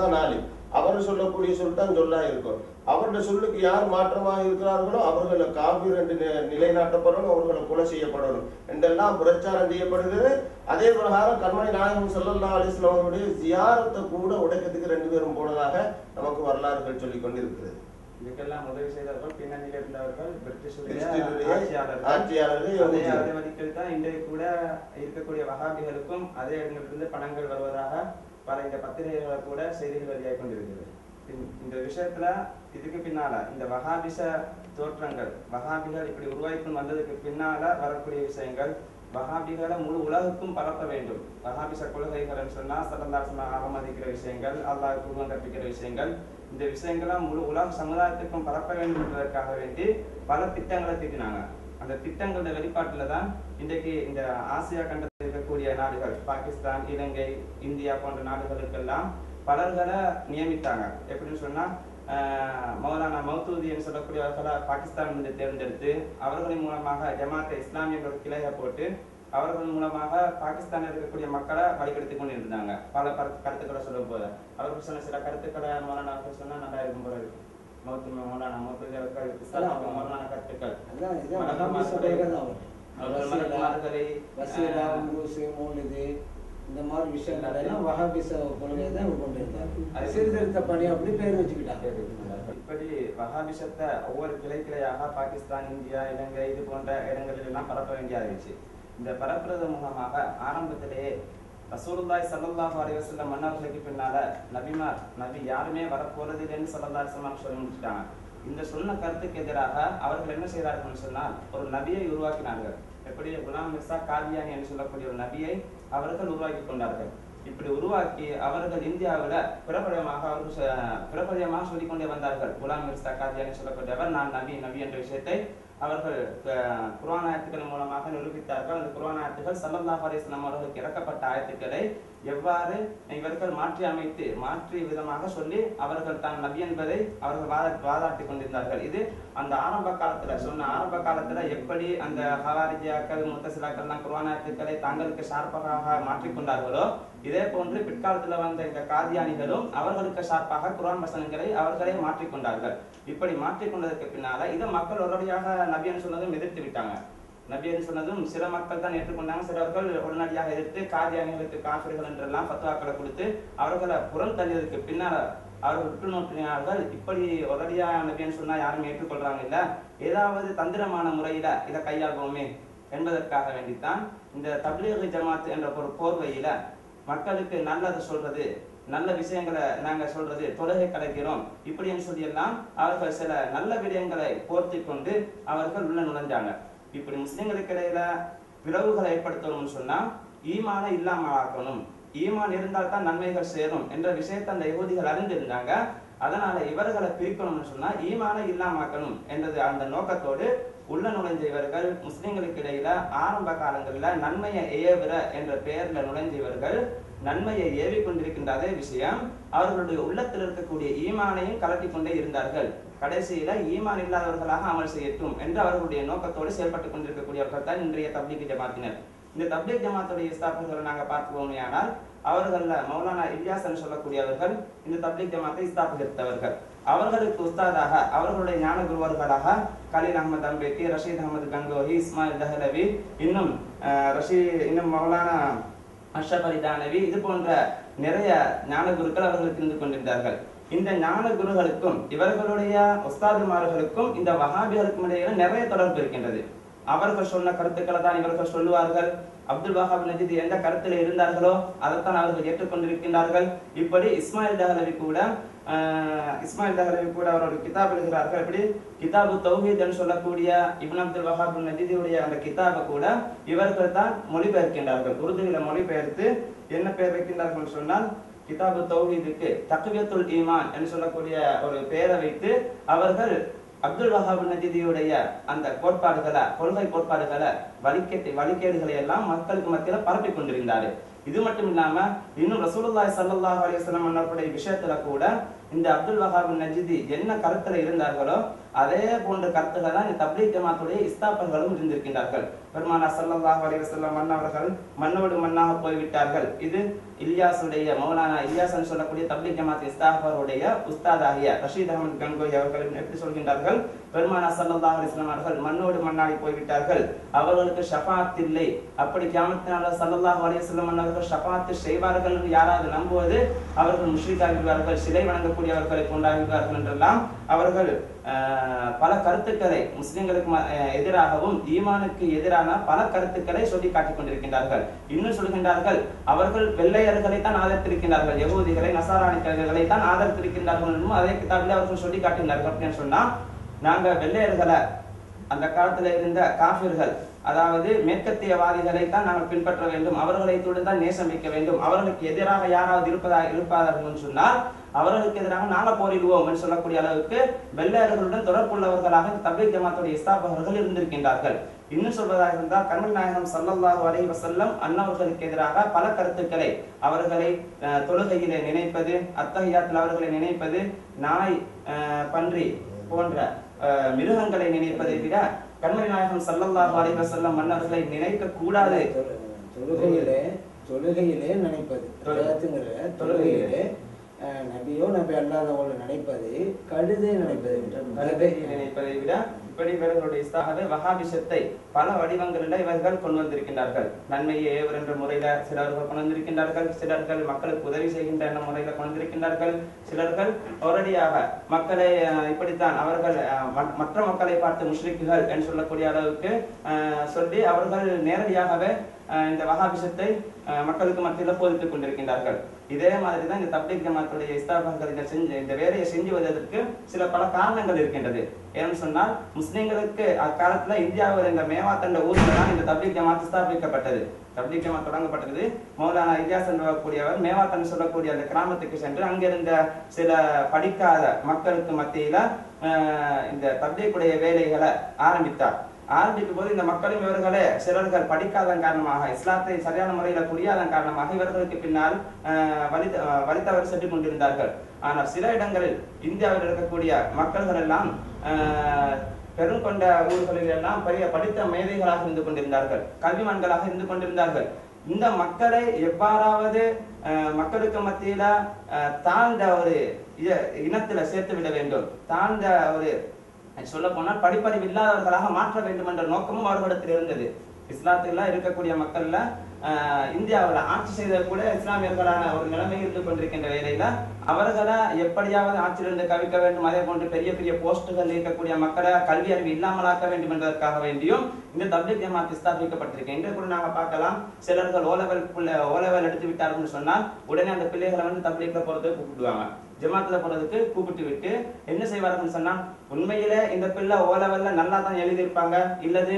தான் ஆளி அவர் சொல்லக்கூடிய சொல் தான் சொல்லா இருக்கும். அவருடைய சொல்லுக்கு யார் மாற்றமாக இருக்கிறார்களோ அவர்களை காபீர் என்று நிலைநாட்டப்படணும் அவர்களை கொலை செய்யப்படணும். என்றெல்லாம் பிரச்சாரம் செய்யப்படுகிறது. அதே பிரகாரம் கண்மணி நாயகம் ஸல்லல்லாஹு அலைஹி வஸல்லம் அவருடைய ஜியாரத்தை கூட உடைக்கிறதுக்கு ரெண்டு பேரும் போனதாக நமக்கு வரலாறுகள் சொல்லிக் கொண்டிருக்கிறது. இதுக்கெல்லாம் உதவி செய்தவர்கள் பின்னணியில் இருந்தவர்கள் கிறிஸ்டியனுடைய ஆட்சியாளர்கள். அதே இடங்களிலிருந்து பணங்கள் வருவதாக பல இந்த பத்திரிகைகளை கூட செய்திகள் வெளியாகி கொண்டிருக்கிறது இந்த- விஷயத்துல இதுக்கு பின்னால இந்த வகாபிச தோற்றங்கள் வகாபிகள் இப்படி உருவாக்கி வந்ததுக்கு பின்னால வரக்கூடிய விஷயங்கள் வகாபிகளை முழு உலகுக்கும் பரப்ப வேண்டும். வகாபிச கொள்கைகள்னு சொன்னா சட்டந்தாசன அவமதிக்கிற விஷயங்கள் அல்லாஹ் குருவம் கற்பிக்கிற விஷயங்கள் இந்த விஷயங்கள்லாம் முழு உலக சமுதாயத்துக்கும் பரப்ப வேண்டும் என்பதற்காக வேண்டி பல திட்டங்களை தீட்டினாங்க. அந்த திட்டங்களோட வெளிப்பாட்டுல தான் இன்றைக்கு இந்த ஆசியா கண்ட இருக்கக்கூடிய நாடுகள் பாகிஸ்தான் இலங்கை இந்தியா போன்ற நாடுகளுக்கெல்லாம் பலர்களை நியமித்தாங்க. எப்படின்னு சொன்னா ஆஹ், மௌலானா மௌதூதி என்று சொல்லக்கூடியவர்களை பாகிஸ்தான் வந்து தேர்ந்தெடுத்து அவர்களின் மூலமாக ஜமாத்தை என்ற ஒரு கிளையை போட்டு அவர்கள் மூலமாக பாகிஸ்தானில் இருக்கக்கூடிய மக்களை வழிபடுத்திக் கொண்டிருந்தாங்க. பல கருத்து- கருத்துக்களை சொல்லும் போது. அவர்கள் சொன்ன சில கருத்துக்களை மௌலானா அவர்கள் சொன்னா நல்லா இருக்கும் போல இருக்கு. மௌத்து மௌலானா இஸ்லாமிய மௌலானா கருத்துக்கள். வசீலா, உருசு, மௌலிது, இந்த மாதிரி விஷயங்கள் எல்லாம் வகாபிச கொள்கையை தான் இவங்க கொண்டு இருந்தாங்க சீர்திருத்த பணி அப்படி பேர் வச்சுக்கிட்டாங்க. இப்படி வகாபிசத்தை ஒவ்வொரு கிளை கிளையாக பாகிஸ்தான் இந்தியா இலங்கை இது போன்ற இடங்களில் எல்லாம் பரப்ப வேண்டியாயிருச்சு இந்த பரப்புறது மூலமாக ஆரம்பத்திலேயே ரசூலுல்லாஹி ஸல்லல்லாஹு அலைஹி வஸல்லம் மன்னர்களுக்கு பின்னால நபிமார் நபி யாருமே வரப்போறது இல்லைன்னு வஸல்லம் சொல்லி முடிச்சிட்டாங்க இந்த சொன்ன கருத்துக்கு எதிராக அவர்கள் என்ன செய்தார்கள் சொன்னால் ஒரு நபியை உருவாக்கினார்கள். எப்படி? குலாம் மிர்சா காதியானி என்று சொல்லக்கூடிய ஒரு நபியை அவர்கள் உருவாக்கி கொண்டார்கள். இப்படி உருவாக்கி அவர்கள் இந்தியாவுல பிரபலமாக அவர்கள் பிரபலமாக சொல்லிக் கொண்டே வந்தார்கள். குலாம் மிர்சா காதியானி சொல்லக்கூடியவர் நான் நபி நபி என்ற விஷயத்தை அவர்கள் குரான் ஆயத்துக்கள் மூலமாக நிரூபித்தார்கள். அந்த குரான் ஆயத்துக்கள் சல்லல்லா அலைஹி அவர்களுக்கு இறக்கப்பட்ட ஆயத்துக்களை எவ்வாறு இவர்கள் மாற்றி அமைத்து மாற்றி விதமாக சொல்லி அவர்கள் தான் நபி என்பதை அவர்கள் வாத வாதாட்டி கொண்டிருந்தார்கள். இது அந்த ஆரம்ப காலத்துல சொன்ன ஆரம்ப காலத்துல எப்படி அந்த ஹவாரிஜியாக்கள் முத்தசிலாக்கள்லாம் குர்ஆன் ஆயத்துக்களை தங்களுக்கு ஷார்ப்பாக மாற்றிக்கொண்டார்களோ இதே போன்று பிற்காலத்துல வந்த இந்த காதியானிகளும் அவர்களுக்கு ஷார்ப்பாக குரான் வசனங்களை அவர்களே மாற்றிக்கொண்டார்கள் இப்படி மாற்றிக்கொண்டதற்கு பின்னால இதை மக்கள் உடனடியாக நபியன் சொன்னதும் எதிர்த்து விட்டாங்க. நபியர் சொன்னதும் சில மக்கள் தான் ஏற்றுக்கொண்டாங்க. சிலவர்கள் உடனடியாக எதிர்த்து காதியானிகளுக்கு காஃபிர்கள் என்றெல்லாம் பத்துவாக்களை கொடுத்து அவர்களை புறம் தள்ளியதற்கு பின்னால அவர்கள் உற்று நோக்கினார்கள். இப்படி உடனடியாக நபின்னு சொன்னா யாரும் ஏற்றுக்கொள்றாங்க இல்ல. ஏதாவது தந்திரமான முறையில இதை கையாள்வோமே என்பதற்காக வேண்டித்தான் இந்த தப்லீக் ஜமாத் என்ற ஒரு போர்வையில மக்களுக்கு நல்லது சொல்றது நல்ல விஷயங்களை நாங்க சொல்றது தொழுகை கலைக்கிறோம். இப்படின்னு சொல்லியெல்லாம் அவர்கள் சில நல்ல விடயங்களை போர்த்தி கொண்டு அவர்கள் உள்ள நுழைஞ்சாங்க. இப்படி முஸ்லிம்களுக்கு இடையில பிளவுகளை ஏற்படுத்தணும்னு சொன்னா ஈமான இல்லாமல் ஆக்கணும். ஈமான் இருந்தால் தான் நன்மைகள் சேரும் என்ற விஷயத்தை அந்த யகூதிகள் அறிந்திருந்தாங்க. அதனால இவர்களை பிரிக்கணும்னு சொன்னா ஈமான இல்லாமாக்கணும் என்றது அந்த நோக்கத்தோடு உள்ள நுழைஞ்ச இவர்கள் முஸ்லிம்களுக்கு இடையில ஆரம்ப காலங்களில் நன்மையை ஏவுற என்ற பெயர்ல நுழைஞ்ச இவர்கள் நன்மையை ஏவி கொண்டிருக்கின்ற அதே விஷயம் அவர்களுடைய உள்ளத்தில் இருக்கக்கூடிய ஈமானையும் கலட்டி கொண்டே இருந்தார்கள். கடைசியில ஈமான் இல்லாதவர்களாக அமல் செய்யட்டும் என்று அவர்களுடைய நோக்கத்தோடு செயல்பட்டுக் கொண்டிருக்கக்கூடியவர்கள் தான் இன்றைய தப்லீக் ஜமாத்தினர். இந்த தப்லீக் ஜமாத்துடைய ஸ்தாபகர்களை நாங்க பார்ப்போமே ஆனால் அவர்கள மௌலானா இலியாசன் சொல்லக்கூடியவர்கள் இந்த தப்லீக் ஜமாத்தை ஸ்தாபித்தவர்கள் அவர்களுக்கு உஸ்தாதாக அவர்களுடைய ஞான குருவர்களாக கலீல் அகமது அம்பேத்தி ரஷீத் அகமது கங்கோஹி இஸ்மாயில் தஹலவி இன்னும் ரஷீ இன்னும் மௌலானா அஷபரி தானவி இது போன்ற நிறைய ஞான குருக்கள் அவர்களுக்கு இருந்து கொண்டிருந்தார்கள். இந்த ஞான குருகளுக்கும் இவர்களுடைய ஒஸ்தாதுமார்களுக்கும் இந்த வகாபிகளுக்கும் இடையில நிறைய தொடர்பு இருக்கின்றது. அவர்கள் சொன்ன கருத்துக்களை தான் இவர்கள் சொல்லுவார்கள். அப்துல் வஹாப் நஜித் எந்த கருத்துல இருந்தார்களோ அதைத்தான் அவர்கள் ஏற்றுக்கொண்டிருக்கின்றார்கள். இப்படி இஸ்மாயில் தஹலவி கூட ஆஹ், இஸ்மாயில் தஹலவி கூட அவரோட கிதாப் எழுதுகிறார்கள். இப்படி கிதாபு தௌஹீத் என்று சொல்லக்கூடிய இப்னு அப்துல் வஹாப் நஜிதியுடைய அந்த கிதாபை கூட இவர்கள் தான் மொழிபெயர்க்கின்றார்கள். உருதுவில மொழிபெயர்த்து என்ன பெயர் வைக்கின்றார்கள் சொன்னால் கிதாபு தௌஹீதுக்கு தக்வியத்துல் ஈமான் என்று சொல்லக்கூடிய ஒரு பெயரை வைத்து அவர்கள் அப்துல் வஹாப் நஜீதியுடைய அந்த கோட்பாடுகளை கொள்கை கோட்பாடுகளை வழிகேட்டு வழிகேடுகளை எல்லாம் மக்களுக்கு மத்தியில பரப்பி கொண்டிருந்தாரு. இது மட்டும் இல்லாம இன்னும் ரசூலுல்லாய் சல்லாஹ் அலிஸ்லாம் வஸல்லம் அவர்களுடைய விஷயத்துல கூட இந்த அப்துல் வஹாப் நஜிதி என்ன கருத்துல இருந்தார்களோ அதே போன்ற கருத்துக்கள் தான் இந்த தப்லீக் ஜமாத்துடைய இஸ்தாபர்களும் இருந்திருக்கின்றார்கள். பெருமானா ஸல்லல்லாஹு அலைஹி வஸல்லம் மன்னவர்கள் மண்ணோடு மண்ணாக போய்விட்டார்கள். இது இலியாசுடைய மௌலானா இலியாசன் சொல்லக்கூடிய தப்லீக் ஜமாத் இஸ்தாபருடைய உஸ்தாதாகிய ரஷீத் அகமது கங்கோய் அவர்கள் எப்படி சொல்கின்றார்கள். பெருமானா ஸல்லல்லாஹு அலிஸ்லாம் அவர்கள் மண்ணோடு மண்ணாடி போய்விட்டார்கள். அவர்களுக்கு ஷஃபாத் இல்லை. அப்படி கியாமத்தினால சல்லாஹ் அலிவசல்லம் வஸல்லம் அவர்கள் ஷஃபாத் செய்வார்கள் என்று யாராவது நம்புவது அவர்கள் முஷ்ரிக்காகிவிடுவார்கள் சிலை வணங்கக்கூடியவர்களை கொண்டாடுவார்கள் என்றெல்லாம் அவர்கள் ஆஹ், பல கருத்துக்களை முஸ்லிம்களுக்கு ம- எதிராகவும் ஈமானுக்கு எதிரான பல கருத்துக்களை சொல்லி காட்டிக் கொண்டிருக்கின்றார்கள். இன்னும் சொல்கின்றார்கள் அவர்கள் வெள்ளையர்களை தான் ஆதரித்திருக்கின்றார்கள். யகுதிகளை நசாராணிக்கர்களை தான் ஆதரித்திருக்கின்றார்கள் என்றும் அதே கிதாபில் அவர்கள் சொல்லி காட்டினார்கள் அப்படின்னு சொன்னா நாங்க வெள்ளையர்களை அந்த காலத்துல இருந்த காபிர்கள் அதாவது மேற்கத்தியவாதிகளை தான் நாங்கள் பின்பற்ற வேண்டும். அவர்களை தான் நேசம் வைக்க வேண்டும். அவர்களுக்கு எதிராக யாராவது இருப்பதா இருப்பார்கள் சொன்னால் அவர்களுக்கு எதிராக நாங்கள் போரிடுவோம் என்று சொல்லக்கூடிய அளவுக்கு வெள்ளையர்களுடன் தொடர்புள்ளவர்களாக தபீக் ஜமாத்துடைய இஸ்தாபகர்கள் இருந்திருக்கின்றார்கள். இன்னும் சொல்வதாக இருந்தால் கண்மல் நாயகம் ஸல்லல்லாஹு அலைஹி வஸல்லம் அன்னவர்களுக்கு எதிராக பல கருத்துக்களை அவர்களை தொழுகையிலே நினைப்பது அத்தகையாத்தில் அவர்களை நினைப்பது நாய் பன்றி போன்ற மிருகங்களை நினைப்பதை விட கண்மணி நாயகம் ஸல்லல்லாஹு அலைஹி வஸல்லம் மன்னர்களை நினைக்க கூடாது. தொழு- தொழுகையிலே தொழுகையிலே நினைப்பது. தொழுகையிலே நபியோ நபி அல்லாதவங்களை நினைப்பது கழுதை நினைப்பது கழுதை நினைப்பதை விட இப்படி இவர்களுடைய இஸ்தாகவே பல வடிவங்களில் இவர்கள் கொண்டு வந்திருக்கின்றார்கள். நன்மையை ஏவர் என்ற முறையில சிலர்கள் கொண்டு வந்திருக்கின்றார்கள். சிலர்கள் மக்களுக்கு உதவி செய்கின்ற என்ற முறையில கொண்டு வந்திருக்கின்றார்கள். சிலர்கள் ஒரடியாக மக்களை அஹ், இப்படித்தான் அவர்கள் ம- மற்ற மக்களை பார்த்து முஷ்ரிக்குகள் என்று சொல்லக்கூடிய அளவுக்கு அஹ், சொல்லி அவர்கள் நேரடியாகவே அஹ், இந்த வகாபிஷத்தை அஹ், மக்களுக்கு மத்தியில் போதித்துக் கொண்டிருக்கின்றார்கள். இதே மாதிரி தான் இந்த தப்லீக் ஜமாத்துடைய இஸ்தாபங்கள் செஞ்சு இந்த வேலையை செஞ்சு வருவதற்கு சில பல காரணங்கள் இருக்கின்றது. ஏன்னு சொன்னால் முஸ்லிம்களுக்கு அக்காலத்துல இந்தியாவில் இந்த மேவாத்தண்ட என்ற ஊர்ல தான் இந்த தப்லீக் ஜமாத் ஸ்தாபிக்கப்பட்டது தப்லீக் ஜமாத் தொடங்கப்பட்டது. மௌலானா இலியாஸ் கூடியவர் மேவாத்தன் சொல்லக்கூடிய அந்த கிராமத்துக்கு சென்று அங்கிருந்த சில படிக்காத மக்களுக்கு மத்தியில இந்த தப்லீக்குடைய வேலைகளை ஆரம்பித்தார். ஆரம்பிக்கும் போது இந்த மக்களும் இவர்களே சிலர்கள் படிக்காதன் காரணமாக இஸ்லாத்தை சரியான முறையில புரியாதன் காரணமாக இவர்களுக்கு பின்னால் அஹ், வலித்தவர் அஹ், சென்று கொண்டிருந்தார்கள். ஆனால் சில இடங்களில் இந்தியாவில் இருக்கக்கூடிய மக்கள்கள் எல்லாம் அஹ், பெருங்கொண்ட ஊர்களில் எல்லாம் பெரிய படித்த மேதைகளாக இருந்து கொண்டிருந்தார்கள் கல்விமான்களாக இருந்து கொண்டிருந்தார்கள். இந்த மக்களை எவ்வாறாவது மக்களுக்கு மத்தியில தாழ்ந்த ஒரு இ- இனத்துல சேர்த்து விட வேண்டும். தாழ்ந்த ஒரு சொல்ல போனால் படிப்பறிவு இல்லாதவர்களாக மாற்ற வேண்டும் என்ற நோக்கமும் அவர்களிடத்தில் இருந்தது. இஸ்லாத்துல இருக்கக்கூடிய மக்கள்ல இந்தியாவில் ஆட்சி செய்த கூட இஸ்லாமியர்களான ஒரு நிலைமை இருந்து கொண்டிருக்கின்ற வேலையில அவர்களை எப்படியாவது ஆட்சியிலிருந்து கவிக்க வேண்டும். அதே போன்று பெரிய பெரிய போஸ்டுகள் இருக்கக்கூடிய மக்களை கல்வி அறிவு இல்லாமலாக்க வேண்டும் என்பதற்காக வேண்டியும் இந்த தப்லிக் ஜமாத் ஸ்தாபிக்கப்பட்டிருக்கு இன்று கூட நாங்க பார்க்கலாம் சிலர்கள் ஓலவல் ஓலவல் எடுத்து விட்டார்கள் சொன்னால் உடனே அந்த பிள்ளைகளை வந்து தப்லீக்ல போறதுக்கு கூப்பிடுவாங்க. ஜமாத்துல போனதுக்கு கூப்பிட்டு விட்டு என்ன செய்வார்கள் சொன்னா உண்மையில இந்த பிள்ளை ஓ லெவல்ல நல்லா தான் எழுதியிருப்பாங்க. இல்லது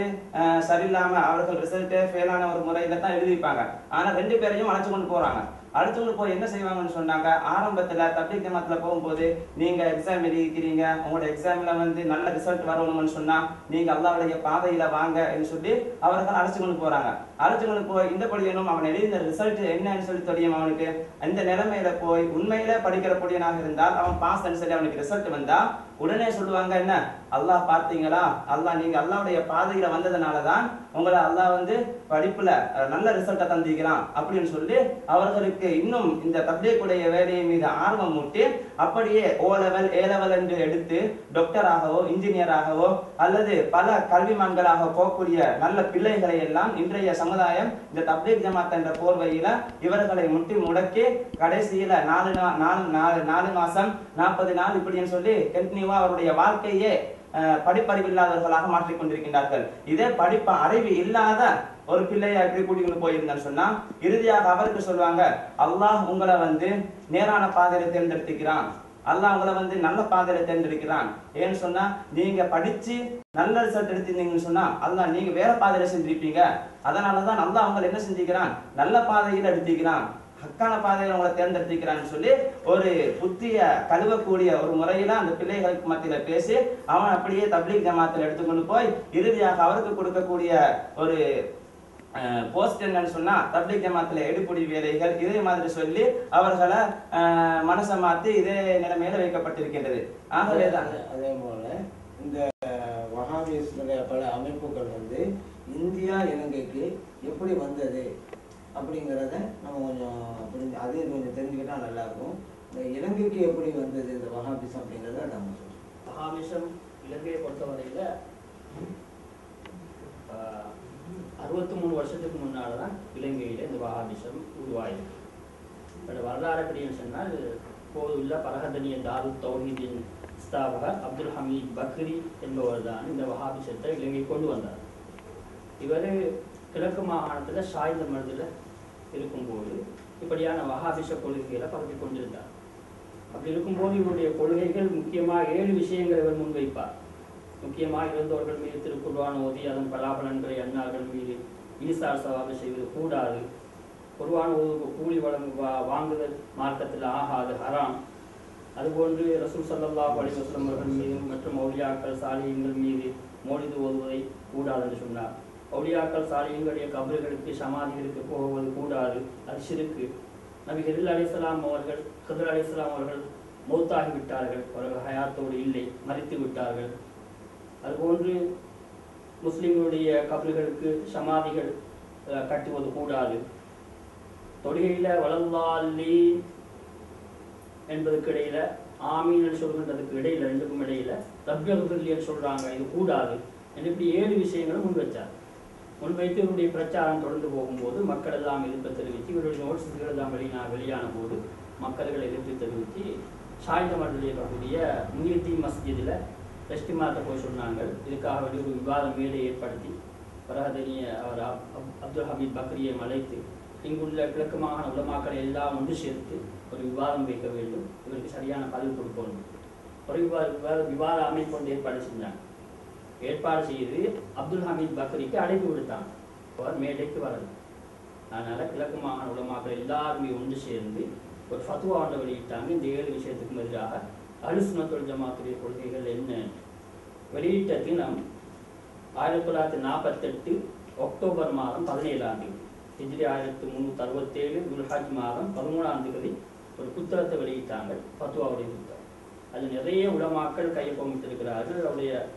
சரியில்லாம அவர்கள் ரிசல்ட் ஃபெயிலான ஒரு முறையில தான் எழுதியிருப்பாங்க. ஆனா ரெண்டு பேரையும் அழைச்சு கொண்டு போறாங்க. அழைச்சு போய் என்ன செய்வாங்கன்னு சொன்னாங்க? ஆரம்பத்துல தப்பி ஜமாத்துல போகும்போது நீங்க எக்ஸாம் எழுதிக்கிறீங்க உங்களோட எக்ஸாம்ல வந்து நல்ல ரிசல்ட் வரணும்னு சொன்னா நீங்க அல்லாவுடைய பாதையில வாங்க என்று சொல்லி அவர்கள் அழைச்சு கொண்டு போறாங்க. அழைச்சு போய் இந்த படிக்கணும் அவன் எழுதின ரிசல்ட் என்னன்னு சொல்லி தெரியும் அவனுக்கு. அந்த நிலைமையில போய் உண்மையில படிக்கிற பொடியனாக இருந்தால் அவன் பாஸ் சொல்லி அவனுக்கு ரிசல்ட் வந்தா உடனே சொல்லுவாங்க என்ன? அல்லாஹ் பார்த்தீங்களா? அல்லாஹ் நீங்க அல்லாவுடைய பாதையில வந்ததுனால தான் உங்களை அல்லாஹ் வந்து படிப்புல நல்ல ரிசல்ட்டை தந்திக்கிறான் அப்படின்னு சொல்லி அவர்களுக்கு இன்னும் இந்த தப்லீக்குடைய வேலையை மீது ஆர்வம் மூட்டி அப்படியே ஓ லெவல் ஏ லெவல் என்று எடுத்து டாக்டராகவோ இன்ஜினியராகவோ அல்லது பல கல்விமான்களாக போகக்கூடிய நல்ல பிள்ளைகளை எல்லாம் இன்றைய சமுதாயம் இந்த தப்லீக் ஜமாத் என்ற போர்வையில இவர்களை முட்டி முடக்கி கடைசியில நாலு நாலு நாலு நாலு மாசம் நாற்பது நாள் இப்படின்னு சொல்லி கண்டினியூவா அவருடைய வாழ்க்கையே படிப்பறிவு இல்லாதவர்களாக மாற்றிக் கொண்டிருக்கின்றார்கள். இதே படிப்பு அறிவு இல்லாத ஒரு பிள்ளையை எப்படி கூட்டிக்கொண்டு போயிருந்தேன்னு சொன்னா இறுதியாக அவருக்கு சொல்லுவாங்க அல்லாஹ் உங்களை வந்து நேரான பாதையில தேர்ந்தெடுத்துக்கிறான். அல்லாஹ் உங்களை வந்து நல்ல பாதையில தேர்ந்தெடுக்கிறான். ஏன்னு சொன்னா நீங்க படிச்சு நல்ல ரிசல்ட் எடுத்திருந்தீங்கன்னு சொன்னா அல்லாஹ் நீங்க வேற பாதையில செஞ்சிருப்பீங்க. அதனாலதான் நல்லா அவங்களை என்ன செஞ்சுக்கிறான்? நல்ல பாதையில எடுத்துக்கிறான். ஹக்கான பாதையில உங்களை தேர்ந்தெடுத்துக்கிறான்னு சொல்லி ஒரு புத்திய கழுவக்கூடிய ஒரு முறையில அந்த பிள்ளைகளுக்கு மத்தியில பேசி அவன் அப்படியே தப்லீக் ஜமாத்தில் எடுத்துக்கொண்டு போய் இறுதியாக அவருக்கு கொடுக்கக்கூடிய ஒரு போஸ்ட் என்னன்னு சொன்னா தப்லீக் ஜமாத்துல எடுப்புடி வேலைகள் இதே மாதிரி சொல்லி அவர்களை மனசை மாத்தி இதே நிலைமையில வைக்கப்பட்டிருக்கின்றது. ஆகவேதான். அதே- அதே போல இந்த வஹாபிஸ்னுடைய பல அமைப்புகள் வந்து இந்தியா இலங்கைக்கு எப்படி வந்தது? அப்படிங்கிறத நம்ம கொஞ்சம் புரிஞ்சு அதையும் கொஞ்சம் தெரிஞ்சுக்கிட்டா நல்லா இருக்கும் இந்த இலங்கைக்கு எப்படி வந்தது இந்த வஹாபிஸ் அப்படிங்கிறத நம்ம சொல்லணும் மகாவிஷம் இலங்கையை பொறுத்தவரையில் அறுபத்தி மூணு வருஷத்துக்கு முன்னால் தான் இலங்கையில் இந்த வஹாபிஷம் உருவாயிருக்கு. பட் வரலாறு அப்படின்னு சொன்னால் இப்போது உள்ள பரகதனிய தாரு தௌஹீதின் ஸ்தாபகர் அப்துல் ஹமீத் பக்ரி என்பவர் தான் இந்த வஹாபிஷத்தை இலங்கை கொண்டு வந்தார். இவர் கிழக்கு மாகாணத்தில் சாய்ந்த மருந்தில் இருக்கும்போது இப்படியான வஹாபிஷ கொள்கைகளை பரப்பி கொண்டிருந்தார். அப்படி இருக்கும்போது இவருடைய கொள்கைகள் முக்கியமாக ஏழு விஷயங்களை இவர் முன்வைப்பார். முக்கியமாக இருந்தவர்கள் மீது திருக்குர்வான் ஓதி அதன் பலாபலன்களை அன்னார்கள் மீது ஈசார் சவாபி செய்வது கூடாது. குர்வான் ஓதுக்கு கூலி வழங்கு வா- வாங்குதல் மார்க்கத்தில் ஆகாது ஹராம். அதுபோன்று ரசூல் சல்லா அலைஹி அவர்கள் மீதும் மற்றும் மௌரியாக்கள் சாலியங்கள் மீது மோடிது ஓதுவதை கூடாது என்று சொன்னார். அவுலியாக்கள் சாலியங்களுடைய கபர்களுக்கு சமாதிகளுக்கு போவது கூடாது. அது சிறுக்கு. நபி ஹிருல் அலிஸ்லாம் அவர்கள் ஹிதர் அலிஸ்லாம் அவர்கள் மௌத்தாகி விட்டார்கள் அவர்கள் ஹயாத்தோடு இல்லை மறித்து விட்டார்கள். அதுபோன்று முஸ்லிம்களுடைய கபல்களுக்கு சமாதிகள் அஹ், கட்டுவது கூடாது. தொழுகையில் வளர்ந்தாலி என்பதுக்கு இடையில ஆமீன் சொல்கின்றதுக்கு இடையில ரெண்டுக்கும் இடையில ரப்யகுல்லியல் சொல்றாங்க இது கூடாது. என்று இப்படி ஏழு விஷயங்களை முன் வச்சார். முன்வைத்து இவருடைய பிரச்சாரம் தொடர்ந்து போகும்போது மக்கள் எல்லாம் எதிர்ப்பு தெரிவித்து இவருடைய நோட்ஸுகள் எல்லாம் வெளியான வெளியான போது மக்கள்கள் எதிர்ப்பு தெரிவித்து சாய்ந்த மண்டலில் இருக்கக்கூடிய முனியத்தீன் மஸ்ஜிதில் ரெஸ்டிமார்ட்ட போய் சொன்னாங்க. இதுக்காக வேண்டி ஒரு விவாதம் மேலே ஏற்படுத்தி பரஹதனிய அவர் அப்- அப்- அப்துல் ஹமீத் பக்ரியை மலைத்து இங்குள்ள கிழக்கு மாகாண உலமாக்களை எல்லாம் ஒன்று சேர்த்து ஒரு விவாதம் வைக்க வேண்டும். இவருக்கு சரியான பதில் கொடுக்கணும் ஒரு விவாத விவாத அமைப்பு ஏற்பாடு செஞ்சாங்க. ஏற்பாடு செய்து அப்துல் ஹமீத் பக்ரிக்கு அழைப்பு விடுத்தாங்க அவர் மேடைக்கு வரல அதனால கிழக்கு மாகாண உலமாக்கள் எல்லாருமே ஒன்று சேர்ந்து ஒரு ஃபத்துவா ஒன்றை வெளியிட்டாங்க. இந்த ஏழு விஷயத்துக்கும் எதிராக அலுசுனத்துல் ஜமாத்துடைய கொள்கைகள் என்ன? வெளியிட்ட தினம் ஆயிரத்தி தொள்ளாயிரத்தி நாற்பத்தெட்டு அக்டோபர் மாதம் பதினேழாம் தேதி. ஹிஜ்ரி ஆயிரத்தி முந்நூற்றி அறுபத்தேழு துல்ஹாஜ் மாதம் பதிமூணாம் தேதி ஒரு புத்தகத்தை வெளியிட்டாங்க. ஃபத்துவாவுடைய புத்தகம். அது நிறைய உலமாக்கள் கையொப்பமிட்டிருக்கிறார்கள். அவருடைய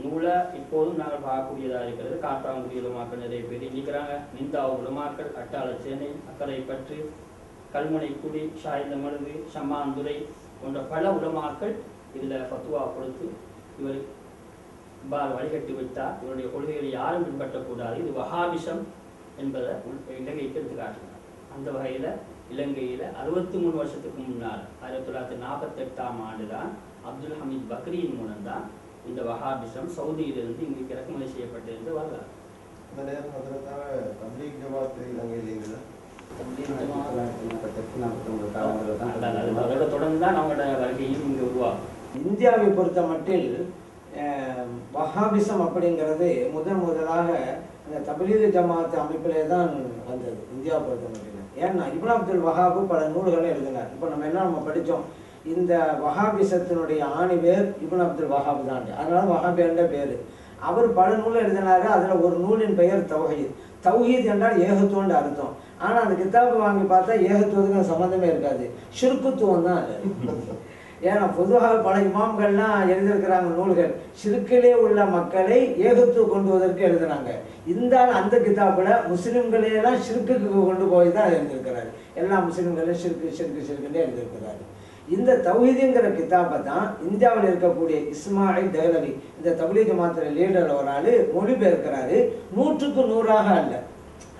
நூலை இப்போதும் நாங்கள் பார்க்கக்கூடியதாக இருக்கிறது. காற்றாங்குடி உலமாக்கள் நிறைய பேர் இருக்கிறாங்க நிந்தா உலமாக்கள் அட்டாள சேனை அக்கறை பற்று கல்முனை குடி சாய்ந்த மருது சம்மாந்துறை போன்ற பல உலமாக்கள் இதில் ஃபத்துவா கொடுத்து இவர் இவ்வாறு வழிகட்டி விட்டார் இவருடைய கொள்கைகளை யாரும் பின்பற்றக்கூடாது. இது வஹாபிஷம் என்பதை இலங்கைக்கு எடுத்து காட்டினார் அந்த வகையில் இலங்கையில் அறுபத்தி மூணு வருஷத்துக்கு முன்னால் ஆயிரத்தி தொள்ளாயிரத்தி நாற்பத்தெட்டாம் ஆண்டு தான் அப்துல் ஹமீத் பக்ரியின் மூலம் தான் இந்த வஹாபிஷம் சவுதியிலிருந்து இங்கு இறக்குமதி செய்யப்பட்டிருந்து வரலாறு. அந்த நேரம் அதற்காக தப்லீக் ஜமாத். அதோட தொடர்ந்து தான் அவங்களோட வருகையும் இங்கே உருவாகும். இந்தியாவை பொறுத்த மட்டில் வஹாபிசம் அப்படிங்கிறது முதன் முதலாக அந்த தபலீக ஜமாத் அமைப்பிலே தான் வந்தது இந்தியாவை பொறுத்த மட்டில். ஏன்னா இப்னு அப்துல் வஹாபு பல நூல்களை எழுதினார். இப்போ நம்ம என்ன நம்ம படித்தோம்? இந்த வஹாபிசத்தினுடைய ஆணிவேர் இபுன் அப்துல் வஹாப் தான் அதனால வஹாபி என்ற பேர். அவர் பல நூல் எழுதினாரு அதில் ஒரு நூலின் பெயர் தௌஹீத். தௌஹீத் என்றால் ஏகத்துவம்னு அர்த்தம். ஆனால் அந்த கித்தாப்பை வாங்கி பார்த்தா ஏகத்துவத்துக்கு சம்மந்தமே இருக்காது. சிறுக்குத்துவம் தான் அது. ஏன்னா பொதுவாக பல இமாம்கள்லாம் எழுதியிருக்கிறாங்க நூல்கள். சிறுக்கிலே உள்ள மக்களை ஏகத்துவ கொண்டு வருவதற்கு எழுதுனாங்க. இருந்தாலும் அந்த கிதாபுல முஸ்லீம்களையெல்லாம் சிறுக்குக்கு கொண்டு போய் தான் எழுதியிருக்கிறாரு. எல்லா முஸ்லீம்களையும் சிறுக்கு சிறுக்கு சிறுக்குன்னே எழுதியிருக்கிறாரு. இந்த தௌஹீதுங்கிற கிதாபை தான் இந்தியாவில் இருக்கக்கூடிய இஸ்மாயில் தேலவி இந்த தபலீக் மாத்திர லீடர் ஒரு ஆள் மொழிபெயர்க்கிறாரு நூற்றுக்கு நூறாக அல்ல.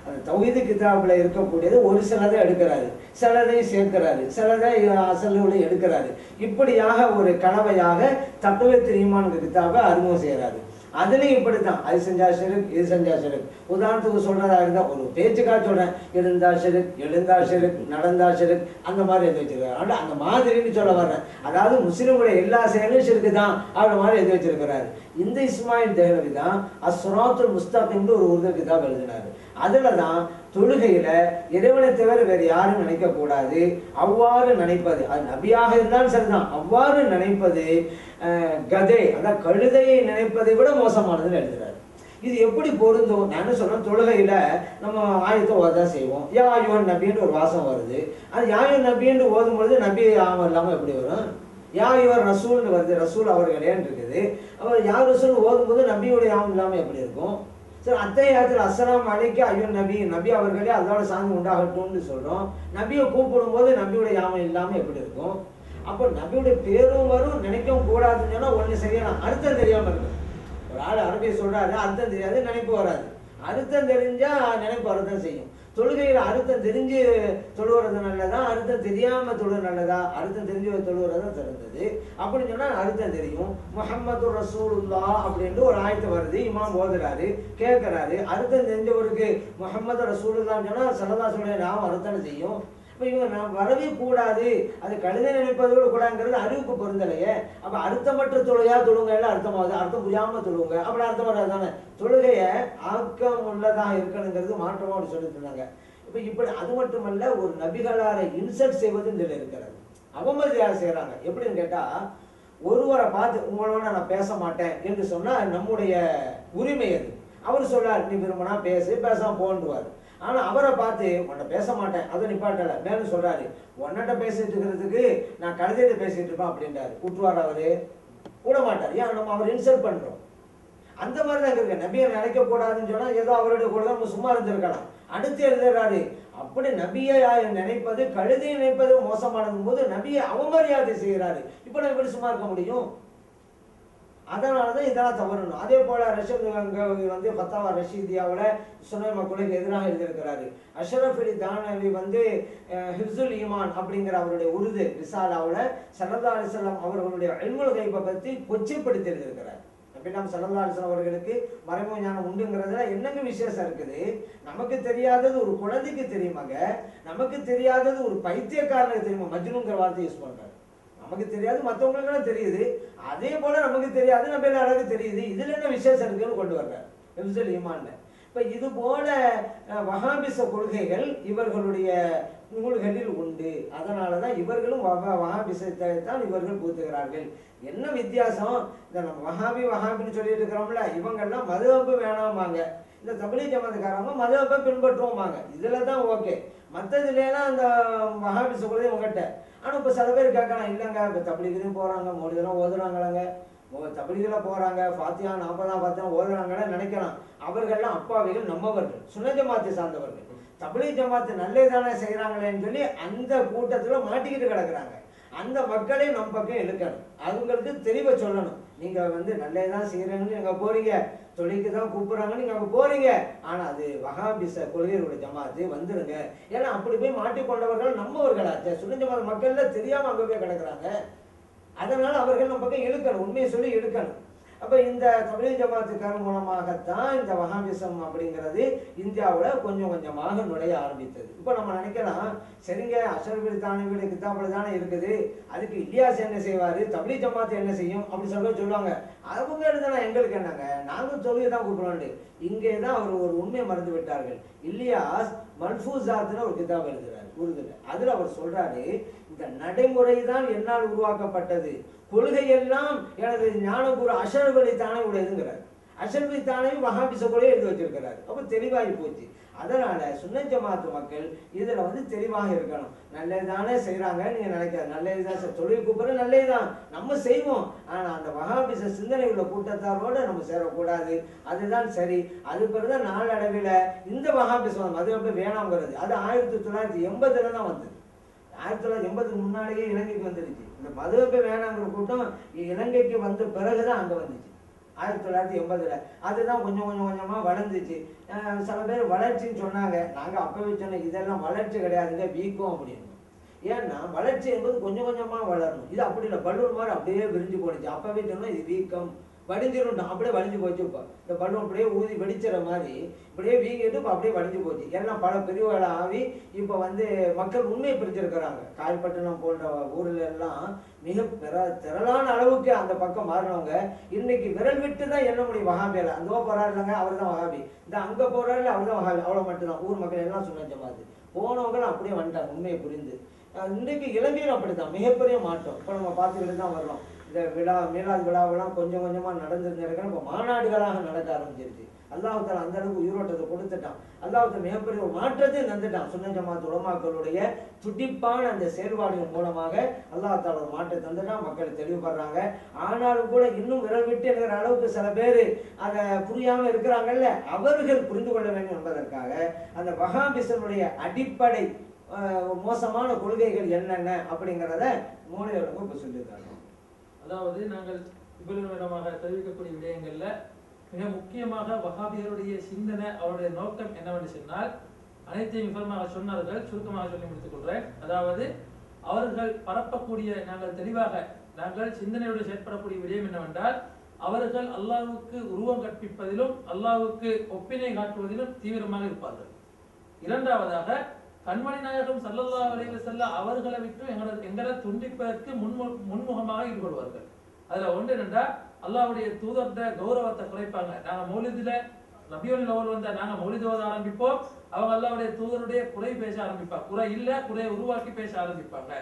அந்த தௌஹீது கிதாபில் இருக்கக்கூடியது ஒரு சிலதை எடுக்கிறாரு. சிலதை சேர்க்கிறாரு. சிலதை அசல்களை எடுக்கிறாரு. இப்படியாக ஒரு கலவையாக தத்துவத்தின் ஈமானுக்கு கிதாபை அறிமுகம் செய்கிறாரு. அதுலேயும் இப்படித்தான். அது செஞ்சா சிறு இது செஞ்சா ஷெருக் உதாரணத்துக்கு சொல்றதா இருந்தால் ஒரு பேச்சுக்காக சொல்றேன். இருந்தா ஷெருக் எழுந்தா ஷெருக் நடந்தா ஷெருக் அந்த மாதிரி எழுதி வச்சிருக்காரு ஆனால் அந்த மாதிரின்னு சொல்ல வர்றேன். அதாவது முஸ்லிம்களுடைய எல்லா செயலும் சிறுக்கு தான் அப்படின்ற மாதிரி எழுதி வச்சிருக்கிறாரு. இந்த இஸ்மாயில் தேவவி தான் அஸ்ராத்துல் முஸ்தாகிம்னு ஒரு உருது கிதாப் எழுதினாரு. அதுல தான் தொழுகையில இறைவனை தவிர வேறு யாரும் நினைக்க கூடாது அவ்வாறு நினைப்பது அது நபியாக இருந்தாலும் சரிதான். அவ்வாறு நினைப்பது கதை அதான் கழுதையை நினைப்பதை விட மோசமானதுன்னு எழுதுறாரு. இது எப்படி பொருந்தும்? நான் என்ன சொல்றேன்? தொழுகையில நம்ம ஆயத்தை ஓதான் செய்வோம். யா யுவன் நபின்னு ஒரு வாசம் வருது. அது யாயுவன் நபின்னு ஓதும் பொழுது நபி ஆம இல்லாமல் எப்படி வரும்? யா இவர் ரசூல்னு வருது. ரசூல் அவர்களேன்னு இருக்குது? யார் யா ரசூல் ஓதும்போது நபியுடைய ஆம் இல்லாமல் எப்படி இருக்கும்? சரி அத்தையாத்தில் அஸ்லாம் அலைக்கு ஐயோ நபி நபி அவர்களே அதோட சாந்தி உண்டாகட்டும்னு சொல்கிறோம் நபியை கூப்பிடும் போது நபியுடைய யாமம் இல்லாமல் எப்படி இருக்கும்? அப்போ நபியுடைய பேரும் வரும் நினைக்கவும் கூடாதுன்னு சொன்னால் ஒன்று சரியான அர்த்தம் தெரியாமல் இருக்கும் ஒரு ஆள் அரபி சொல்கிறாரு அர்த்தம் தெரியாது நினைப்பு வராது. அர்த்தம் தெரிஞ்சால் நினைப்பு அர்த்தம் செய்யும். தொழுகையில் அர்த்தம் தெரிஞ்சு தொழுவுறது நல்லதா? அர்த்தம் தெரியாமல் தொழு நல்லதா? அர்த்தம் தெரிஞ்சு தொழுவுறது தான் சிறந்தது. அப்படின்னு சொன்னால் அர்த்தம் தெரியும். முஹம்மது ரசூலுல்லா அப்படின்ட்டு ஒரு ஆயத்தை வருது இமாம் ஓதுறாரு கேட்குறாரு அர்த்தம் தெரிஞ்சவருக்கு முஹம்மது ரசூலுல்லான்னு சொன்னால் சரதா சொல்ல நாம் அர்த்தம் செய்யும். இப்போ இவங்க நான் வரவே கூடாது. அது கழுதை நினைப்பதோடு கூடாங்கிறது அறிவுக்கு பொருந்தலையே. அப்போ அர்த்தமற்ற தொழுகையாக தொழுங்க எல்லாம் அர்த்தமாகுது அர்த்தம் புரியாமல் தொழுவுங்க அப்படி அர்த்தம் வராது தானே. தொழுகையை ஆக்கம் உள்ளதாக இருக்கணுங்கிறது மாற்றமாக அப்படி சொல்லிட்டு இருந்தாங்க. இப்போ இப்படி அது மட்டுமல்ல ஒரு நபிகளாரை இன்சல்ட் செய்வது இதில் இருக்கிறது. அவமரியாதை செய்கிறாங்க எப்படின்னு கேட்டால் ஒருவரை பார்த்து உங்களோட நான் பேச மாட்டேன் என்று சொன்னால் நம்முடைய உரிமை அது. அவர் சொல்றார் நீ விரும்பினா பேசு பேசாம போன்றுவார். ஆனா அவரை பார்த்து உன்னை பேச மாட்டேன் அதை நிப்பாட்டல. மேலும் சொல்றாரு உன்னிட்ட பேசிட்டு இருக்கிறதுக்கு நான் கழுதையிட்ட பேசிட்டு இருப்பேன் அப்படின்றாரு. கூட்டுவார் அவரு. கூட மாட்டார். ஏன்? நம்ம அவர் இன்சல்ட் பண்றோம். அந்த மாதிரி தான் இருக்கு. நபியை நினைக்க கூடாதுன்னு சொன்னா ஏதோ அவருடைய கூட நம்ம சும்மா இருந்திருக்கலாம். அடுத்து எழுதுறாரு அப்படி நபியை நினைப்பது? கழுதை நினைப்பது மோசமானது போது நபியை அவமரியாதை செய்கிறாரு. இப்ப நம்ம எப்படி சும்மா இருக்க முடியும்? அதனாலதான் இதெல்லாம் தவறணும். அதே போல ரஷீத் வந்து பத்தாவா ரஷீதியாவில் சுனைமா மக்களுக்கு எதிராக எழுதியிருக்கிறாரு. அஷரஃப் அலி தானவி வந்து ஹிப்சுல் ஹிஃப்ஸுல் ஈமான் அப்படிங்கிற அவருடைய உருது ரிசாலாவில் சல்லா அலிஸ்லாம் அவர்களுடைய அல்முல் கைப்பை பற்றி கொச்சைப்படுத்தி எழுதியிருக்கிறார். அப்படின்னா சல்லா அலிஸ்லாம் அவர்களுக்கு மறைமுக ஞானம் உண்டுங்கிறதுல என்னங்க விசேஷம் இருக்குது? நமக்கு தெரியாதது ஒரு குழந்தைக்கு தெரியுமாங்க? நமக்கு தெரியாதது ஒரு பைத்தியக்காரனுக்கு தெரியுமா? மஜ்னுங்கிற வார்த்தை யூஸ் பண்ணுறாரு நமக்கு தெரியாது மற்றவங்களுக்கெல்லாம் தெரியுது. அதே போல நமக்கு தெரியாது நம்ம எல்லாருக்கும் தெரியுது. இதுல என்ன விசேஷம் இருக்குன்னு கொண்டு வர்றார். ஹிஃப்ஸுல் ஈமான்ல. இப்ப இது போல அஹ், வஹாபிச கொள்கைகள் இவர்களுடைய நூல்களில் உண்டு. அதனாலதான் இவர்களும் வஹாபிசத்தை தான் இவர்கள் பூத்துகிறார்கள் என்ன வித்தியாசம்? இந்த நம்ம வஹாபி வஹாபின்னு சொல்லிட்டு இருக்கிறோம்ல இவங்கெல்லாம் மதுவப்பு வேணாமாங்க இந்த தபிலி ஜமாத்துக்காரங்க மதுவப்பை பின்பற்றுவோமாங்க இதுல தான் ஓகே. மற்றதுலாம் அந்த வஹாபிச கொள்கை உங்ககிட்ட. ஆனால் இப்போ சில பேர் கேட்கலாம் இல்லைங்க இப்ப தபிலிகளும் போறாங்க மோடிதெல்லாம் ஓதுறாங்களாங்க. தபிலிகளை போகிறாங்க ஃபாத்தியா நாற்பதாம் ஃபாத்தியா ஓதுறாங்கன்னு நினைக்கலாம். அவர்கள்லாம் அப்பாவிகள் நம்மவர்கள் சுன்ன ஜமாத்தை சார்ந்தவர்கள். தபிலி ஜமாத்து நல்லதானே செய்கிறாங்களேன்னு சொல்லி அந்த கூட்டத்தில் மாட்டிக்கிட்டு கிடக்குறாங்க. அந்த மக்களை நம் பக்கம் இழுக்கணும் அவங்களுக்கு தெளிவை சொல்லணும். நீங்க வந்து நல்லதான் செய்கிறாங்கன்னு நீங்க போறீங்க. தொழிலுக்கு தான் கூப்பிட்றாங்கன்னு நீங்க அங்கே போறீங்க. ஆனா அது வகாபிச கொள்கையோட ஜமாத்து வந்துருங்க. ஏன்னா அப்படி போய் மாட்டிக்கொண்டவர்கள் நம்மவர்களாச்சு சுன்ன ஜமாத் மக்கள்ல தெரியாம அங்கே போய் கிடக்குறாங்க. அதனால அவர்கள் நம்ம பக்கம் இழுக்கணும். உண்மையை சொல்லி இழுக்கணும். அப்போ இந்த தமிழ் ஜமாத்துக்காரன் மூலமாகத்தான் இந்த வகாபிசம் அப்படிங்கிறது இந்தியாவில் கொஞ்சம் கொஞ்சமாக நுழைய ஆரம்பித்தது. இப்போ நம்ம நினைக்கலாம் சரிங்க அஷரபில் வீடு கித்தாப்பில் தானே இருக்குது. அதுக்கு இலியாஸ் என்ன செய்வார்? தமிழ் ஜமாத்து என்ன செய்யும்? அப்படி சொல்ல சொல்லுவாங்க. அவங்க எழுதுனா எங்களுக்கு என்னங்க? நாங்களும் சொல்லி தான் கூப்பிடுவோம் இங்கே தான் அவர் ஒரு உண்மையை மறந்து விட்டார்கள். இலியாஸ் மல்பூசாத்னு ஒரு கிதாப் எழுதுறாரு உருதுல அதில் அவர் சொல்றாரு இந்த நடைமுறை தான் என்னால் உருவாக்கப்பட்டது. கொள்கை எல்லாம் எனது ஞானகுரு அஷரபலி தானே உடையதுங்கிறார் அஷரபலி தானே மகாபிச கொள்கை எழுதி வச்சிருக்கிறார். அப்போ தெளிவாகி போச்சு. அதனால சுன்ன ஜமாத்து மக்கள் இதில் வந்து தெளிவாக இருக்கணும். நல்லதுதானே செய்கிறாங்க நீங்க நினைக்காது நல்லதுதான் சார். தொழில் கூப்பிடுறது நல்லதுதான். நம்ம செய்வோம். ஆனால் அந்த வகாபிச சிந்தனை உள்ள கூட்டத்தாரோடு நம்ம சேரக்கூடாது. அதுதான் சரி. அது பிறகுதான் நாளடைவில் இந்த வகாபிசம் அது வேணாங்கிறது அது ஆயிரத்தி தொள்ளாயிரத்தி எண்பதுல தான் வந்தது. ஆயிரத்தி தொள்ளாயிரத்தி எண்பதுக்கு முன்னாடியே இலங்கைக்கு வந்துடுச்சு இந்த மதுவப்பை வேணாங்கிற கூட்டம் இலங்கைக்கு வந்த பிறகுதான் அங்கே வந்துச்சு. ஆயிரத்தி தொள்ளாயிரத்தி எண்பதுல. அதுதான் கொஞ்சம் கொஞ்சம் கொஞ்சமாக வளர்ந்துச்சு. சில பேர் வளர்ச்சின்னு சொன்னாங்க. நாங்கள் அப்போவே சொன்னோம் இதெல்லாம் வளர்ச்சி கிடையாதுங்க வீக்கம் அப்படின்னு. ஏன்னா வளர்ச்சி என்பது கொஞ்சம் கொஞ்சமாக வளரணும். இது அப்படி இல்லை பலூர் மாதிரி அப்படியே விரிஞ்சு போனுச்சு அப்போவே சொன்னால் இது வீக்கம். வடிஞ்சிரும் அப்படியே வடிஞ்சு போச்சு இப்போ. இந்த பலூன் அப்படியே ஊதி வெடிச்சிற மாதிரி இப்படியே வீங்கிட்டு இப்போ அப்படியே வடிஞ்சு போச்சு. ஏன்னா பல பிரிவுகளை ஆகி இப்போ வந்து மக்கள் உண்மையை பிரிச்சிருக்கிறாங்க. காயப்பட்டினம் போன்ற ஊரில் எல்லாம் மிக பெற திரளான அளவுக்கு அந்த பக்கம் மாறினவங்க இன்னைக்கு விரல் விட்டு தான் எண்ண முடியும் வகாபியில். அந்த போறாரு இல்லைங்க அவர் தான் வகாபி. இந்த அங்கே போறாரு அவர் தான் வகாபி. அவ்வளோ மட்டும்தான். ஊர் மக்கள் எல்லாம் சொன்ன மாதிரி போனவங்களும் அப்படியே வந்துட்டாங்க உண்மையை புரிந்து. இன்றைக்கு இன்றைக்கு இலங்கையில் அப்படித்தான். மிகப்பெரிய மாற்றம். இப்போ நம்ம பார்த்துக்கிட்டு தான் வர்றோம். இந்த விழா மீலாது விழாவெல்லாம் கொஞ்சம் கொஞ்சமாக நடந்துருந்த இப்போ மாநாடுகளாக நடக்க ஆரம்பிச்சிருச்சு. அல்லாஹால அந்த அளவுக்கு உயிரோட்டத்தை கொடுத்துட்டான். அல்லாஹால மிகப்பெரிய ஒரு மாற்றத்தை தந்துட்டான். சுன்ன ஜமாத் உலமாக்களுடைய துடிப்பான அந்த செயல்பாடுகள் மூலமாக அல்லாஹால ஒரு மாற்றத்தை தந்துட்டான். மக்கள் தெளிவுபடுறாங்க. ஆனாலும் கூட இன்னும் விரல் விட்டு இருக்கிற அளவுக்கு சில பேர் அதை புரியாம இருக்கிறாங்கல்ல அவர்கள் புரிந்து கொள்ள வேண்டும் என்பதற்காக அந்த மகாபிசனுடைய அடிப்படை மோசமான கொள்கைகள் என்னென்ன அப்படிங்கிறத மூலையோட இப்போ சொல்லியிருக்காங்க அதாவது நாங்கள் இவ்வளவு தெரிவிக்கக்கூடிய விடயங்கள்ல மிக முக்கியமாக வகாபியருடைய சிந்தனை அவருடைய நோக்கம் என்னவென்று சொன்னால் அனைத்தையும் விவரமாக சொன்னார்கள் சுருக்கமாக சொல்லி முடித்துக் கொள்றேன். அதாவது அவர்கள் பரப்பக்கூடிய நாங்கள் தெளிவாக நாங்கள் சிந்தனையோடு செயற்படக்கூடிய விடயம் என்னவென்றால் அவர்கள் அல்லாவுக்கு உருவம் கற்பிப்பதிலும் அல்லாவுக்கு ஒப்பினை காட்டுவதிலும் தீவிரமாக இருப்பார்கள். இரண்டாவதாக கண்மணி நாயகம் சல்லல்லா அலைஹி செல்ல அவர்களை விட்டு எங்களை எங்களை துண்டிப்பதற்கு முன்மு முன்முகமாக ஈடுபடுவார்கள். அதுல ஒன்று என்னண்டா அல்லாவுடைய தூதர்த கௌரவத்தை குறைப்பாங்க. நாங்க மௌலிதுல நபியோலில் அவர் வந்த நாங்க மௌலிதுவத ஆரம்பிப்போம். அவங்க அல்லாவுடைய தூதருடைய குறை பேச ஆரம்பிப்பாங்க. குறை இல்ல குறையை உருவாக்கி பேச ஆரம்பிப்பாங்க.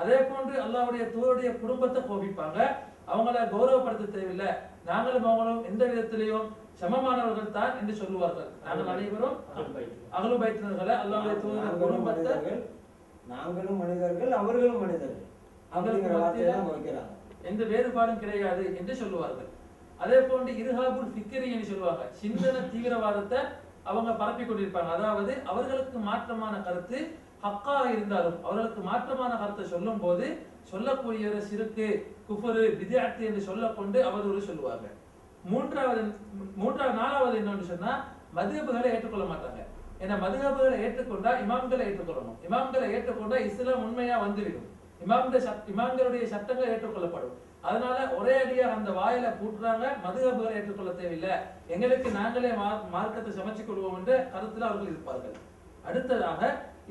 அதே போன்று அல்லாவுடைய தூதருடைய குடும்பத்தை கோபிப்பாங்க. அவங்கள கௌரவப்படுத்த தேவையில்லை. நாங்களும் அவங்களும் எந்த விதத்திலையும் சமமானவர்கள் தான் என்று சொல்லுவார்கள். நாங்கள் அனைவரும் அகலு பைத்தினர்களை அல்லாஹ்வுடைய தூதருடைய நாங்களும் குடும்பத்தை மனிதர்கள் நாங்களும் மனிதர்கள் அவர்களும் மனிதர்கள். அப்படிங்கிற வார்த்தையை தான் வைக்கிறாங்க எந்த வேறுபாடும் கிடையாது என்று சொல்லுவார்கள். அதே போன்று இருஹாபுல் ஃபிக்ரி என்று சொல்லுவாங்க சிந்தன தீவிரவாதத்தை அவங்க பரப்பி கொண்டிருப்பாங்க. அதாவது அவர்களுக்கு மாற்றமான கருத்து ஹக்கா இருந்தாலும் அவர்களுக்கு மாற்றமான கருத்தை சொல்லும் போது சொல்லக்கூடிய சிறுக்கு குஃபரு வித்யார்த்தி என்று சொல்லக்கொண்டு அவதூறு சொல்லுவாங்க மூன்றாவது மூன்றாவது நாலாவது என்னன்னு சொன்னா மதுகபுகளை ஏற்றுக்கொள்ள மாட்டாங்க. ஏன்னா மதுகபுகளை ஏற்றுக்கொண்டா இமாம்களை ஏற்றுக்கொள்ளணும். இமாம்களை ஏற்றுக்கொண்டா இஸ்லாம் உண்மையா வந்துவிடும். இமாம்கள் இமாம்களுடைய சட்டங்கள் ஏற்றுக்கொள்ளப்படும். அதனால ஒரே அடியா அந்த வாயில பூட்டுறாங்க மதுகபுகளை ஏற்றுக்கொள்ள தேவையில்லை. எங்களுக்கு நாங்களே மார்க்கத்தை சமைச்சு கொள்வோம் என்று கருத்துல அவர்கள் இருப்பார்கள். அடுத்ததாக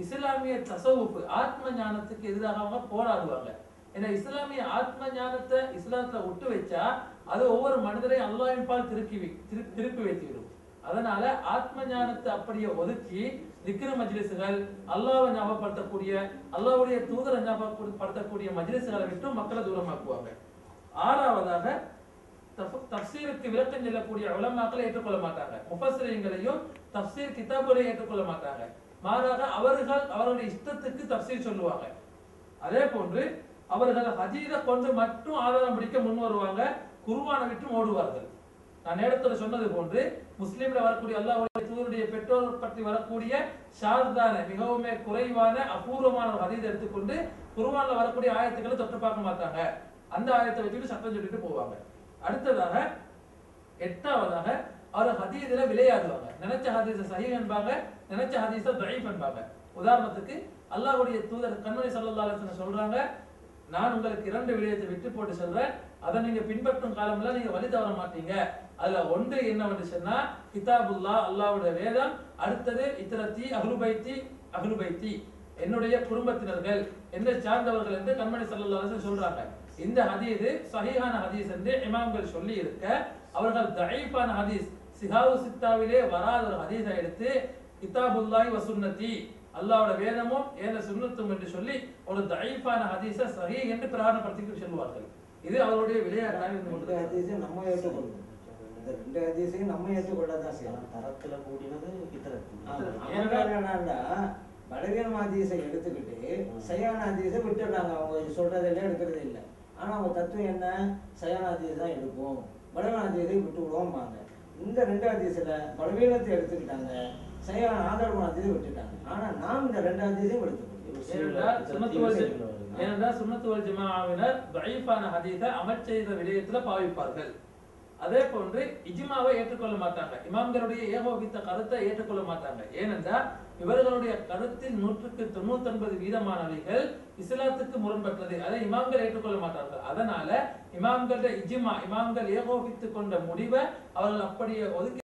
இஸ்லாமிய தசவுப்பு ஆத்ம ஞானத்துக்கு எதிராக அவங்க போராடுவாங்க. ஏன்னா இஸ்லாமிய ஆத்ம ஞானத்தை இஸ்லாத்துல விட்டு வச்சா அது ஒவ்வொரு மனிதரையும் அல்லாவின் பால் திருப்பி வை- திரு- திருப்பி வைத்துவிடும். அதனால ஆத்ம ஞானத்தை அப்படியே ஒதுக்கி திக்ர மஜ்லிசுகள் அல்லாவை ஞாபகப்படுத்தக்கூடிய அல்லாவுடைய தூதரை ஞாபகப்படுத்தக்கூடிய மஜ்லிசுகளை விட்டு மக்களை தூரமாக்குவாங்க. ஆறாவதாக தஃப்- விளக்கம் சொல்லக்கூடிய உலமாக்களை ஏற்றுக்கொள்ள மாட்டாங்க. முப்பசிரியங்களையும் தஃப்சீர் கிதாபுகளையும் ஏற்றுக்கொள்ள மாட்டாங்க. மாறாக அவர்கள் அவர்களுடைய இஷ்டத்துக்கு தப்சீர் சொல்லுவாங்க. அதே போன்று அவர்கள் ஹஜீரை கொண்டு மட்டும் ஆதாரம் பிடிக்க முன் வருவாங்க. குருவான விட்டு ஓடுவார்கள். நான் நேரத்தில் சொன்னது போன்று முஸ்லீம்ல வரக்கூடிய அல்லாஹுடைய தூதருடைய பெற்றோர் பற்றி வரக்கூடிய ஷார்தான மிகவும் குறைவான அபூர்வமான ஒரு ஹதீதை எடுத்துக்கொண்டு குருவான்ல வரக்கூடிய ஆயத்துக்களை தொட்டு பார்க்க மாட்டாங்க. அந்த ஆயத்தை வச்சுட்டு சத்தம் சொல்லிட்டு போவாங்க. அடுத்ததாக எட்டாவதாக அவர் ஹதீதில் விளையாடுவாங்க. நினைச்ச ஹதீஸ சஹி என்பாங்க நினைச்ச ஹதீஸ தஈஃப் என்பாங்க. உதாரணத்துக்கு அல்லாஹுடைய தூதர் கண்மணி சல்லா சொல்றாங்க நான் உங்களுக்கு இரண்டு விடயத்தை விட்டு போட்டு சொல்றேன். அதை நீங்க பின்பற்றும் காலம்ல நீங்க வழி தவற மாட்டீங்க. அதுல ஒன்று என்னவென்று சொன்னா கிதாபுல்லா அல்லாவுடைய வேதம் அடுத்தது இத்தரத்தி அஹ்லுபைத்தி அஹ்லுபைத்தி என்னுடைய குடும்பத்தினர்கள் என்னை சார்ந்தவர்கள் என்று கண்மணி ஸல்லல்லாஹு சொல்றாங்க. இந்த ஹதீஸ் சஹிஹான ஹதீஸ் என்று இமாம்கள் சொல்லி இருக்க அவர்கள் தஈஃபான ஹதீஸ் சிஹாவு சித்தாவிலே வராத ஒரு ஹதீஸை எடுத்து கிதாபுல்லாய் வசுன்னதி அல்லாவோட வேதமும் ஏன சுன்னத்தும் என்று சொல்லி ஒரு தஈஃபான ஹதீஸை சஹி என்று பிரகடனப்படுத்தி சொல்லுவார்கள் இது அவருடைய விளையாட்டாக இருந்து ரெண்டு. ஹதீஸையும் நம்ம ஏற்றுக்கொள்ளணும் இந்த ரெண்டு ஹதீஸையும் நம்ம ஏற்றுக்கொள்ள தான் செய்யணும் தரத்துல கூடினது என்னன்னா பலவீன ஹதீஸை எடுத்துக்கிட்டு சயான ஹதீஸை விட்டுடுறாங்க. அவங்க சொல்றதெல்லாம் எடுக்கிறது இல்லை. ஆனா அவங்க தத்துவம் என்ன? சயான ஹதீஸ் தான் எடுப்போம். பலவீன ஹதீஸை விட்டு விடுவோம்பாங்க இந்த ரெண்டு ஹதீஸ்ல பலவீனத்தை எடுத்துக்கிட்டாங்க. சயான ஆதரவான ஹதீஸை விட்டுட்டாங்க. ஆனா நாம் இந்த ரெண்டு ஹதீஸையும் எடுத்துக்கொள்ளும் ஏனென்றால் சுண்ணத்துவல் வல் ஜ- ஹதீஸை அமல் செய்த விடயத்தில் பாவிப்பார்கள். அதே போன்று இஜிமாவை ஏற்றுக்கொள்ள மாட்டாங்க. இமாம்களுடைய ஏகோபித்த கருத்தை ஏற்றுக்கொள்ள மாட்டாங்க. ஏனென்றால் இவர்களுடைய கருத்தில் நூற்றுக்கு தொண்ணூத்தி ஒன்பது வீதமானவைகள் இஸ்லாத்துக்கு முரண்பட்டது. அதை இமாம்கள் ஏற்றுக்கொள்ள மாட்டார்கள். அதனால இமாம்களுடைய இஜிமா இமாம்கள் ஏகோபித்துக் கொண்ட முடிவை அவர்கள் அப்படியே ஒதுக்கி